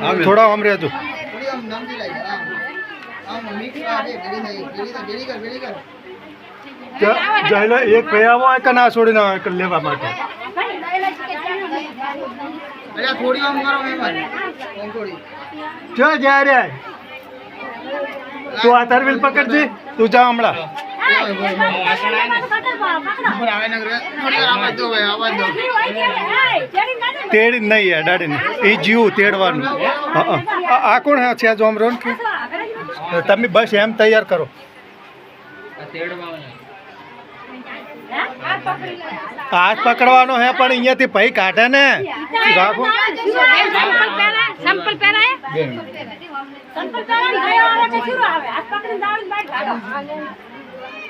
થોડા આમ રહેજો. જઈને એક ભાઈ હોય કે ના છોડીને આવે કે લેવા માટે. જો. જાય રે તું આ તરવીલ પકડજી. તું જા હમણાં. તેડી નહીં યાર એ જીવું તેડવાનું. આ આ કોણ છે જો અમરોન કે? તમે બસ એમ તૈયાર કરો. હાથ પકડવાનો હે, પણ અહીંયાથી ભાઈ કાઢે ને. રાખો. સંપલ પહેરાય. સંપલ પહેરાય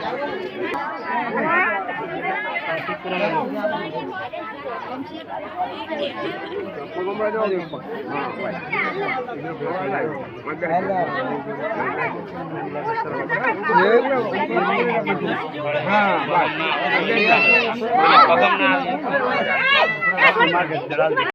લો હા